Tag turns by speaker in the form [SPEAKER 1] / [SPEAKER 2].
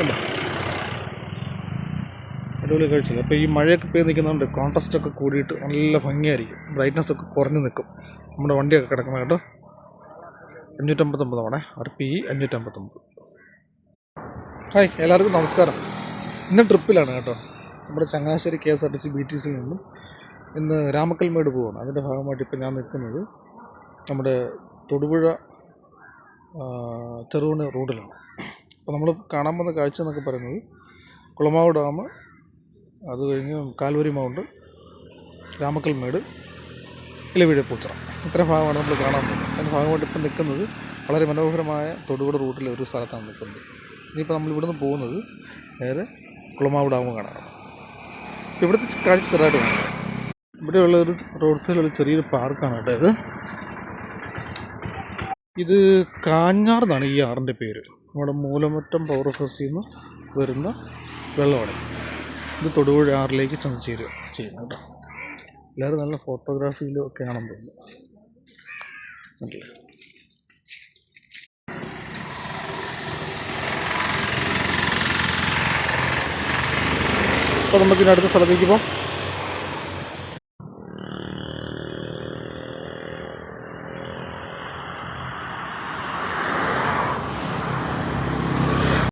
[SPEAKER 1] അല്ല അടിപൊളി കാഴ്ച അപ്പോൾ ഈ മഴയൊക്കെ പെയ്ത് നിൽക്കുന്നതുകൊണ്ട് കോൺട്രാസ്റ്റ് ഒക്കെ കൂടിയിട്ട് നല്ല ഭംഗിയായിരിക്കും. ബ്രൈറ്റ്നസ് ഒക്കെ കുറഞ്ഞ് നിൽക്കും. നമ്മുടെ വണ്ടിയൊക്കെ കിടക്കുന്നത് കേട്ടോ. അഞ്ഞൂറ്റമ്പത്തൊമ്പതാണേ ആർ പി ഇ അഞ്ഞൂറ്റമ്പത്തൊമ്പത്. ഹായ് എല്ലാവർക്കും നമസ്കാരം. ഇന്ന് ട്രിപ്പിലാണ് കേട്ടോ. നമ്മുടെ Changanassery K S R T C B T സിയിൽ നിന്നും ഇന്ന് രാമക്കൽമേട് പോവാണ്. അതിന്റെ ഭാഗമായിട്ട് ഇപ്പോൾ ഞാൻ നിൽക്കുന്നത് നമ്മുടെ തൊടുപുഴ ചെറുവണ് റോഡിലാണ്. അപ്പോൾ നമ്മൾ കാണാൻ വന്ന കാഴ്ച എന്നൊക്കെ പറയുന്നത് കുളമാവ് ഡാം അത് കഴിഞ്ഞ് കാൽവരി മൗണ്ട് രാമക്കൽമേട് ഇലവിഴ പൂച്ചറ. ഇത്ര ഭാഗമാണ് നമ്മൾ കാണാൻ പോകുന്നത് അതിന്റെ ഭാഗമായിട്ട് ഇപ്പം നിൽക്കുന്നത് വളരെ മനോഹരമായ തൊടുപുഴ റൂട്ടിലെ ഒരു സ്ഥലത്താണ് നിൽക്കുന്നത്. ഇനിയിപ്പോൾ നമ്മൾ ഇവിടുന്ന് പോകുന്നത് നേരെ കുളമാവ് ഡാം കാണാനാണ്. ഇവിടുത്തെ കാഴ്ച ചെറുതായിട്ട് കാണാം. ഇവിടെയുള്ള ഒരു റോഡ് സൈഡിലൊരു ചെറിയൊരു പാർക്കാണ് കേട്ടോ ഇത്. ഇത് കാഞ്ഞാർ എന്നാണ് ഈ ആറിന്റെ പേര്. നമ്മുടെ മൂലമറ്റം പവർ ഹൗസിൽ നിന്ന് വരുന്ന വെള്ളമാണ്. ഇത് തൊടുപുഴ ആറിലേക്ക് ചെന്ന് ചേരുക ചെയ്യുന്നത്. കേട്ടോ എല്ലാവരും നല്ല ഫോട്ടോഗ്രാഫിയിലും ഒക്കെ ആണെന്ന് തോന്നുന്നു അപ്പോൾ നമുക്കിതിനടുത്ത സ്ഥലത്തേക്ക് പോകാം